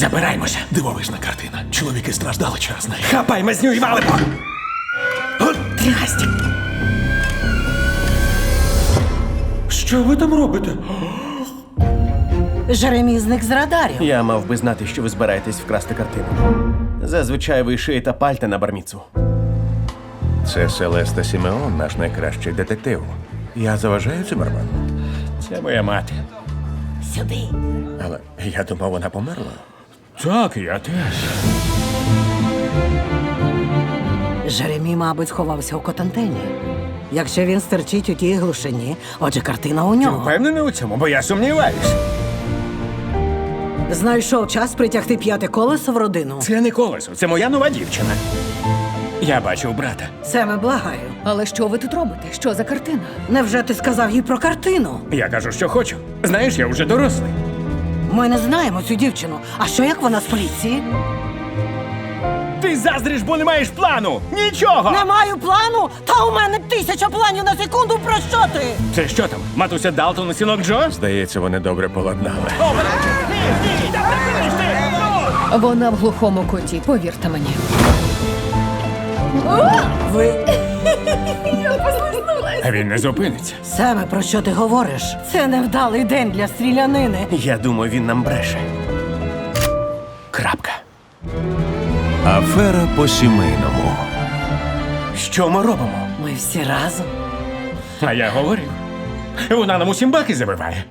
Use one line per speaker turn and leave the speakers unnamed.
Забираємося.
Дивовижна картина. Чоловіки страждали через неї.
Хапай валимо! От трясті! Що ви там робите?
Жеремій зник з радарів.
Я мав би знати, що ви збираєтесь вкрасти картину. Зазвичай ви шиєте пальта на барміцу.
Це Селеста Сімеон, наш найкращий детектив. Я заважаю Цимерману,
Це моя мати.
Сюди.
але я думав, вона померла.
Так, я теж.
Жеремій, мабуть, сховався у котантині. Якщо він стерчить у тій глушині, отже, картина у нього.
Впевнений у цьому, бо я сумніваюсь.
Знайшов час притягти п'яте колесо в родину.
Це не колесо, це моя нова дівчина. Я бачив брата.
Семе, благаю.
Але що ви тут робите? Що за картина?
Невже ти сказав їй про картину?
Я кажу, що хочу. Знаєш, я вже дорослий.
Ми не знаємо цю дівчину. А що як вона з поліції?
Ти заздриш, бо не маєш плану! Нічого!
Не маю плану, та у мене тисяча планів на секунду. Про що ти?
Це що там? Матуся Далтон і синок Джо?
Здається, вони добре поладнали.
Вона в глухому куті, повірте мені.
Ви
він не зупиниться.
Семе, про що ти говориш? Це невдалий день для стрілянини.
Я думаю, він нам бреше. Крапка.
Афера по сімейному.
Що ми робимо?
Ми всі разом.
А я говорив. Вона нам усім баки забиває.